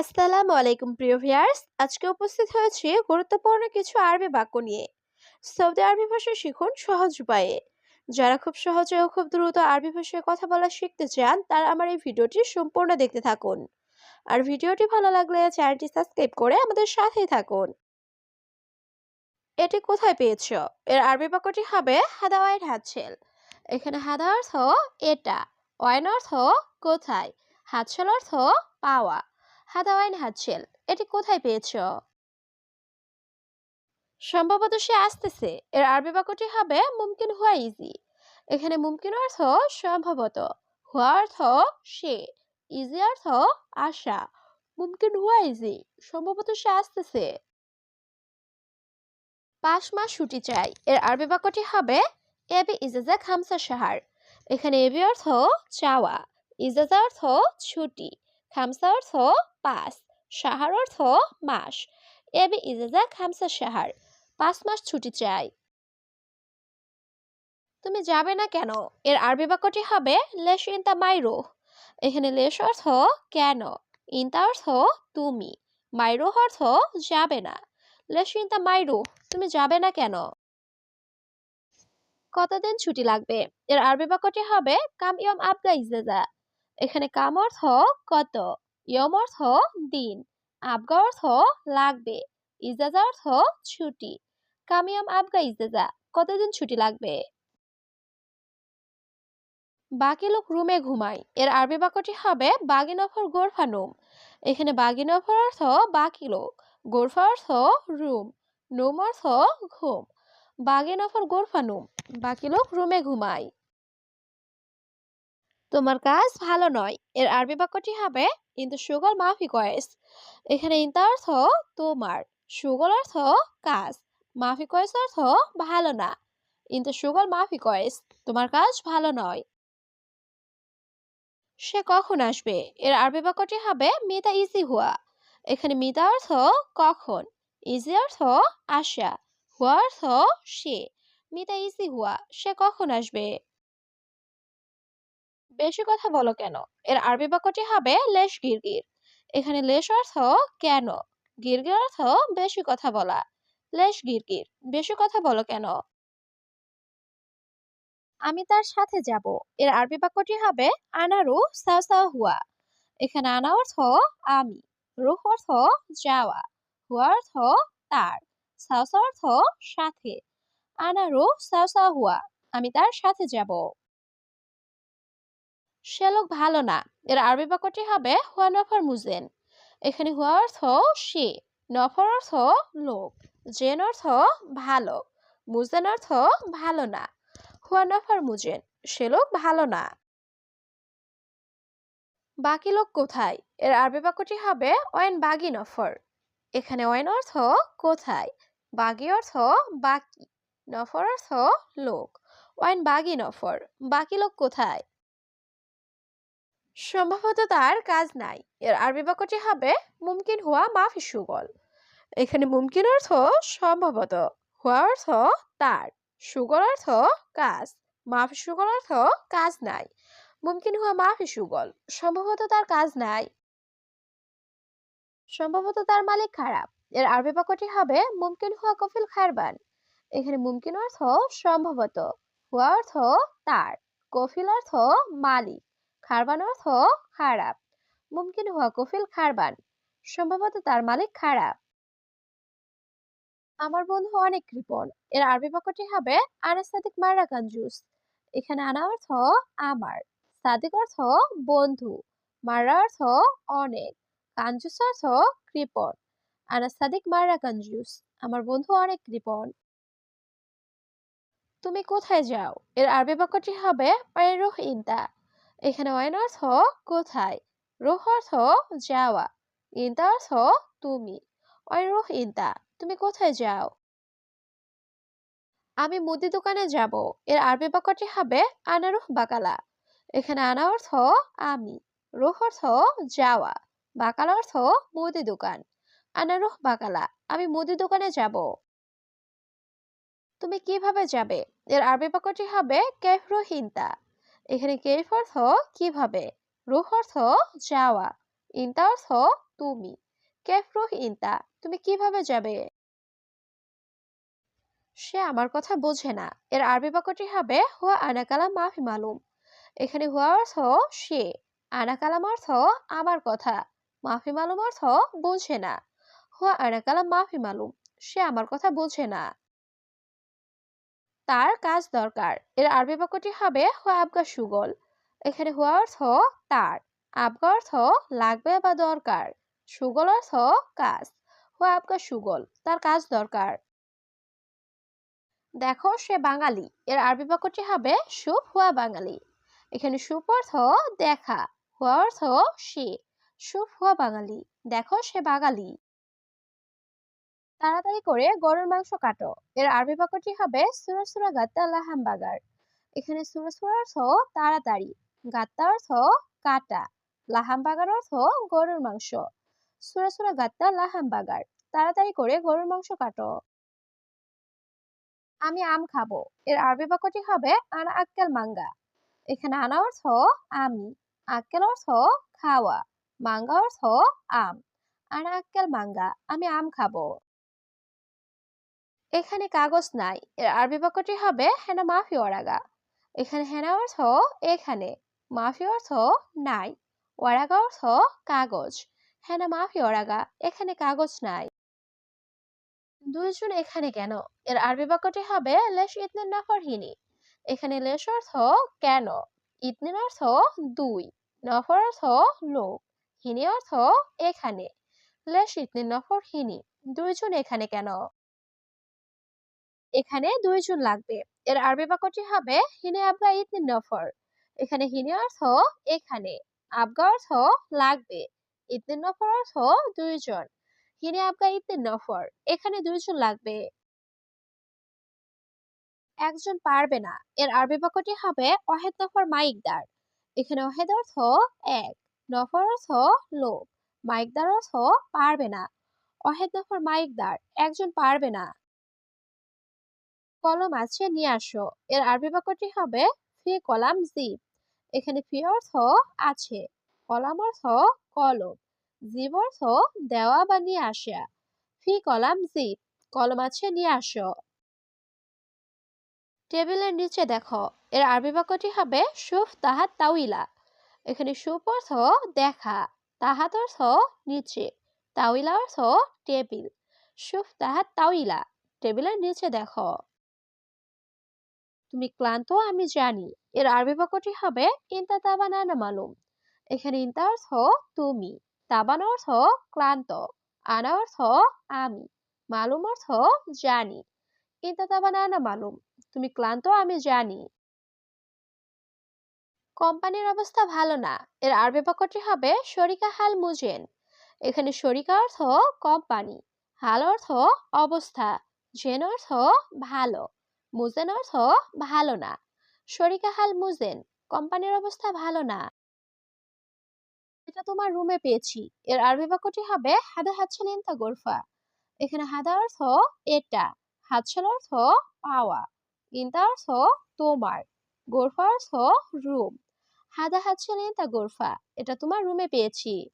আসসালামু আলাইকুম, প্রিয় ভিউয়ার্স। আজকে উপস্থিত হয়েছি গুরুত্বপূর্ণ কিছু আরবি বাক্য নিয়ে। সৌদি আরবি ভাষা শিখুন সহজ উপায়ে। যারা খুব সহজে ও খুব দ্রুত আরবি ভাষায় কথা বলা শিখতে চান, তারা আমার এই ভিডিওটি সম্পূর্ণ দেখতে থাকুন। আর ভিডিওটি ভালো লাগলে চ্যানেলটি সাবস্ক্রাইব করে আমাদের সাথেই থাকুন। এটি কোথায় পেয়েছ? এর আরবি বাক্যটি হবে হাদা ওয়াইন হাতছেল এখানে হাদা অর্থ এটা, ওয়াইন অর্থ কোথায় হাতছেল অর্থ পাওয়া। হাদাওয়াইন হাতছেল এটি কোথায় পেয়েছ? সম্ভবত সে আসতেছে। এর আরবি বাক্যটি হবে মুমকিন হুয়া ইজি। এখানে মুমকিন অর্থ সম্ভবত, হুয়া অর্থ সে, ইজি অর্থ আশা। মুমকিন হুয়া ইজি, সম্ভবত সে আসতেছে। পাঁচ মাস ছুটি চাই। এর আরবি বাক্যটি হবে, এবি ইজাজা খামসা সাহার এখানে এবি অর্থ চাওয়া, ইজাজা অর্থ ছুটি। খামসা অর্থ পাঁচ, সাহার অর্থ মাস। এবি ইজাজা খামসা সাহার, পাঁচ মাস ছুটি চাই। তুমি যাবে না কেন? এর আরবি বাক্যটি হবে লেশ ইনতা মাইরো এখানে লেশ অর্থ কেন ইনতা অর্থ তুমি। মাইরো অর্থ যাবে না। লেশ ইনতা মাইরো তুমি যাবে না কেন? কতদিন ছুটি লাগবে? এর আরবি বাক্যটি হবে কাম ইয়ম আবগা ইজাজা। এখানে কাম অর্থ কত? ইয়ম অর্থ দিন। আবগা অর্থ লাগবে। ইজাজা অর্থ ছুটি। কামিয়াম, আবগা, ইজাজা, কতদিন ছুটি লাগবে? বাকি লোক রুমে ঘুমায়। এর আরবি বাক্যটি হবে বাগিনফর গোরফানুম এখানে বাগিনফর অর্থ বাকি লোক, গোরফা অর্থ রুম, নুম অর্থ ঘুম। বাগিনফর গোরফানুম বাকি লোক রুমে ঘুমায়। তোমার কাজ ভালো নয়। এর আরবি বাক্যটি হবে কিন্তু সুগল মাফি কয়েস। এখানে ইন্তা অর্থ তোমার। সুগল অর্থ কাজ। মাফি কয়েস অর্থ ভালো না। কিন্তু সুগল মাফি কয়েস। তোমার কাজ ভালো নয়। সে কখন আসবে? এর আরবি বাক্যটি হবে মিতা ইজি হুয়া। এখানে মিতা অর্থ কখন? ইজি অর্থ আশা হুয়া অর্থ সে। মিতা ইজি হুয়া। সে কখন আসবে? বেশি কথা বলো কেন? এর আরবি বাক্যটি হবে লেশ গিরগির। এখানে লেশ অর্থ কেন? গিরগির অর্থ বেশি কথা বলা। লেশ গিরগির, বেশি কথা বলো কেন? আমি তার সাথে যাব। এর আরবি বাক্যটি হবে আনারু সাউসা হুয়া এখানে আনা অর্থ আমি, রুহ অর্থ যাওয়া, হুয়া অর্থ তার সাউসা অর্থ সাথে। আনারু সাউসা হুয়া আমি তার সাথে যাব। সে লোক ভালো না। এর আরবি বাক্যটি হবে হুয়া নফর মুজেন। এখানে হুয়া অর্থ সে, নফর অর্থ লোক। জেন অর্থ ভালো, মুজেন অর্থ ভালো না। হুয়া নফর মুজেন, সে লোক ভালো না। বাকি লোক কোথায়? এর আরবি বাক্যটি হবে ওয়েন বাগি নফর। এখানে ওয়েন অর্থ কোথায়? বাগি অর্থ বাকি, নফর অর্থ লোক। ওয়েন বাগি নফর, বাকি লোক কোথায়? সম্ভবত তার কাজ নাই। এর আরবি বাক্যটি হবে, মুমকিন হুয়া মাফি সুগল। এখানে মুমকিন অর্থ সম্ভবত, হুয়া অর্থ তার, সুগল অর্থ কাজ, মাফি সুগল অর্থ কাজ নাই, মুমকিন হুয়া মাফি সুগল। সম্ভবত তার কাজ নাই। সম্ভবত তার মালিক খারাপ। এর আরবি বাক্যটি হবে, মুমকিন হুয়া কফিল খারবান এখানে মুমকিন অর্থ সম্ভবত, হুয়া অর্থ তার, কফিল অর্থ মালিক। খারবান অর্থ খারাপ। মুমকিন হুয়া কফিল খারবান। সম্ভবত তার মালিক খারাপ। আমার বন্ধু অনেক কৃপণ এর আরবি বাক্যটি হবে আনা সাদিক মারা কাঞ্জুস এখানে আনা অর্থ আমার। সাদিক অর্থ বন্ধু। মারা অর্থ অনেক। কাঞ্জুস অর্থ কৃপণ আনা সাদিক মারা কাঞ্জুস আমার বন্ধু অনেক কৃপণ তুমি কোথায় যাও? এর আরবি বাক্যটি হবে রুহ ইন্তা। এখানে ওয়াইন অর্থ কোথায়? রুহ অর্থ যাওয়া। ইন্তা অর্থ তুমি। ওয়াইন রুহ, ইন্তা, তুমি কোথায় যাও? আমি মুদি দোকানে যাব। এর আরবি বাক্যটি হবে আনারুহ বাকালা। এখানে আনা অর্থ আমি, রুহ অর্থ যাওয়া, বাকালা অর্থ মুদি দোকান। আনারুহ বাকালা, আমি মুদি দোকানে যাব। তুমি কীভাবে যাবে? এর আরবি বাক্যটি হবে কেফরুহিন্তা এখানে কেফ অর্থ? কীভাবে? রুহ অর্থ যাওয়া। ইনতা অর্থ তুমি। কেফ রুহ ইনতা। তুমি কীভাবে যাবে? সে আমার কথা বোঝে না। এর আরবি বাক্যটি হবে, হুয়া আনা কালাম মাফি মালুম। এখানে হুয়া অর্থ সে। আনা কালাম অর্থ আমার কথা। মাফি মালুম অর্থ বোঝে না। হুয়া আনা কালাম মাফি মালুম। সে আমার কথা বোঝে না। তার কাজ দরকার। এর আরবি বাক্যটি হবে হুয়া আবগা সুগল এখানে হুয়া অর্থ তার, আবগা অর্থ লাগবে বা দরকার। সুগল অর্থ কাজ। হুয়া আবগা সুগল তার কাজ দরকার। দেখো সে বাঙালি। এর আরবি বাক্যটি হবে সুপ হুয়া বাঙালি এখানে সুপ অর্থ দেখা, হুয়া অর্থ সে। সুপ হুয়া বাঙালি দেখো সে বাঙালি। তাড়াতাড়ি করে গরুর মাংস কাটো। এর আরবি বাক্যটি হবে সুরা সুরা গাত্তা লাহাম বাগার এখানে সুরা সুরা অর্থ তাড়াতাড়ি। গাত্তা অর্থ কাটা। লাহাম বাগার অর্থ গরুর মাংস। সুরা সুরা গাত্তা লাহাম বাগার তাড়াতাড়ি করে গরুর মাংস কাটো। আমি আম খাব। এর আরবি বাক্যটি হবে আনা আক্কেল মাঙ্গা। এখানে আনা অর্থ আমি। আক্কেল অর্থ খাওয়া। মাঙ্গা অর্থ আম। আনা আক্কেল মাঙ্গা। আমি আম খাব। এখানে কাগজ নাই, এর আরবি বাক্যটি হবে হেনা মাফি ওরাগা এখানে হেনা অর্থ এখানে মাফি অর্থ নাই ওয়ারাগা অর্থ কাগজ হেনা মাফি ওরাগা এখানে কাগজ নাই। দুইজন এখানে কেন? এর আরবি বাক্যটি হবে লেশ ইতনিন নফর হিনি এখানে লেশ অর্থ কেন ইতনিন অর্থ দুই নফর অর্থ লোক হিনি অর্থ এখানে লেশ ইতনিন নফর হিনি দুইজন এখানে কেন? এখানে দুইজন লাগবে। এর আরবি বাক্যটি হবে হিনে আবগা ইতনিন নফর এখানে হিনে অর্থ এখানে আবগা অর্থ লাগবে ইতনিন নফর অর্থ দুইজন হিনে আবগা ইতনিন নফর এখানে দুইজন লাগবে। একজন পারবে না। এর আরবি বাক্যটি হবে অহেদ নফর মাইকদার এখানে অহেদ অর্থ এক। নফর অর্থ লোক। মাইকদার অর্থ পারবে না। অহেদ নফর মাইকদার একজন পারবে না। কলম আছে, নিয়ে আসো। এর আরবি বাক্যটি হবে ফি কলাম জিব এখানে ফি অর্থ আছে, কলাম অর্থ কলম জিব অর্থ দেওয়া বা নিয়ে আসা। ফি কলাম জিব কলম আছে, নিয়ে আসো। টেবিলের নিচে দেখো, এর আরবি বাক্যটি হবে সুফ তাহাত তাউইলা এখানে সুফ অর্থ দেখা, তাহাত অর্থ নিচে তাউইলা অর্থ টেবিল, সুফ তাহাত তাউইলা টেবিলের নিচে দেখো। তুমি ক্লান্ত, আমি জানি। এর আরবি বাক্যটি হবে, ইনতা তাবান আনা মালুম। এখানে ইনতা অর্থ তুমি। তাবান অর্থ ক্লান্ত। আনা অর্থ আমি। মালুম অর্থ জানি। ইনতা তাবান আনা মালুম। তুমি ক্লান্ত, আমি জানি। কোম্পানির অবস্থা ভালো না। এর আরবি বাক্যটি হবে, শরিকা হাল মুজেন। এখানে শরিকা অর্থ কোম্পানি। হাল অর্থ অবস্থা। জেন অর্থ ভালো। মুজেন অর্থ ভালো না। শরিকা হাল মুজেন, কোম্পানির অবস্থা ভালো না। এটা তোমার রুমে পেয়েছি। এর আরবি বাক্যটি হবে, হাদা হাতছাল ইনতা গোরফা। এখানে হাদা অর্থ এটা হাতছাল অর্থ পাওয়া। ইনতা অর্থ তোমার। গোরফা অর্থ রুম হাদা হাতছাল ইনতা গোরফা। এটা তোমার রুমে পেয়েছি।